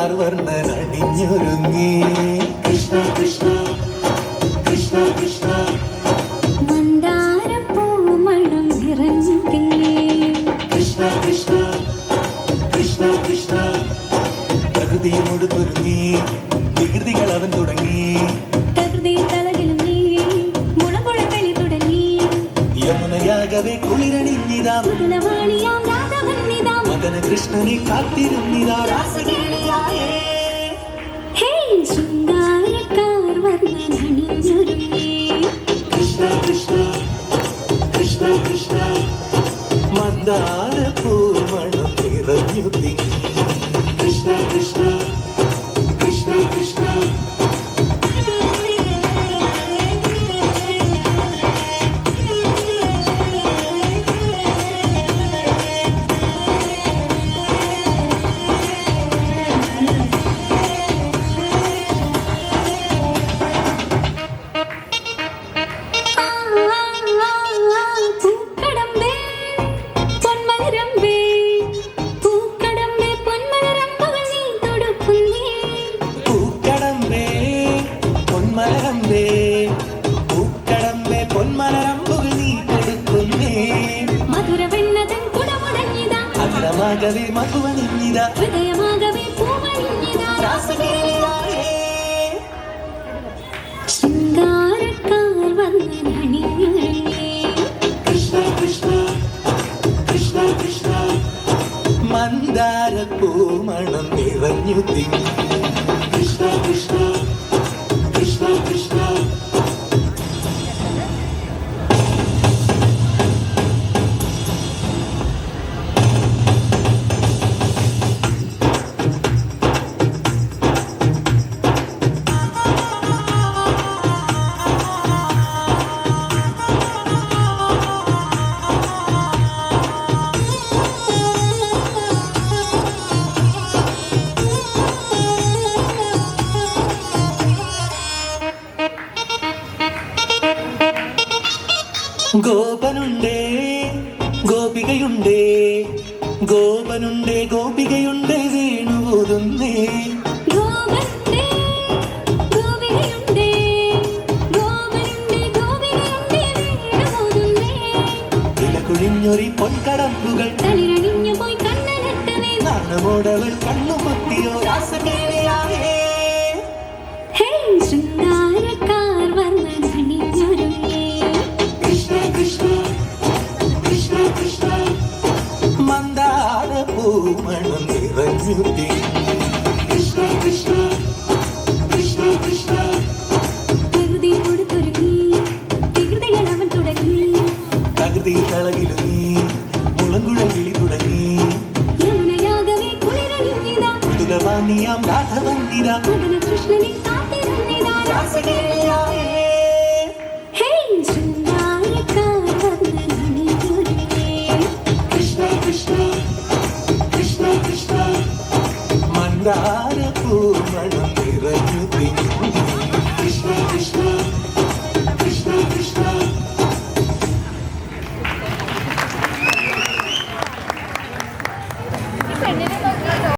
R വർണനണിഞ്ഞൊരുങ്ങി കൃഷ്ണ കൃഷ്ണ കൃഷ്ണ കൃഷ്ണ. കൃഷ്ണ വികൃതികൾ അവൻ തുടങ്ങി. മദന കൃഷ്ണനെ കാത്തിരുന്നിതാ. രാസകി കൃഷ്ണ മന്ദാര പൂമണം നിറഞ്ഞു കൃഷ്ണ കൃഷ്ണ. കുടമുടഞ്ഞിതാ, അഗ്രമാകവേ ഹൃദയമാകവേ പൂവണിഞ്ഞിതാ. രാസകേളിയായേ ശൃംഗാരക്കാർ വന്നണിഞ്ഞൊരുങ്ങി. കൃഷ്ണ കൃഷ്ണ കൃഷ്ണ കൃഷ്ണ മന്ദാര പൂമണം നിറഞ്ഞു തിങ്ങി ഗോപനുണ്ടേ ഗോപികയുണ്ടേ ഗോപനുണ്ടേ ഗോപികയുണ്ടേ വേണുപോതുന്നേ. വിലകുഴിഞ്ഞൊരി പൊൻകടമ്പുകൾ രാസമേ നാണമോടവൾ കണ്ണുപൊത്തിയോ രാസകേളിയായേ மனம் இறங்குதே கிருஷ்ணா கிருஷ்ணா கிருஷ்ணா கிருஷ்ணா. தகுதியோடு தொடங்கி தகுதியில் அவன் தொடங்கி. தகுதி தளவிலும் நீ முழங்குழல் விழி മന്ദാരപ്പൂമണം നിറഞ്ഞു തിങ്ങി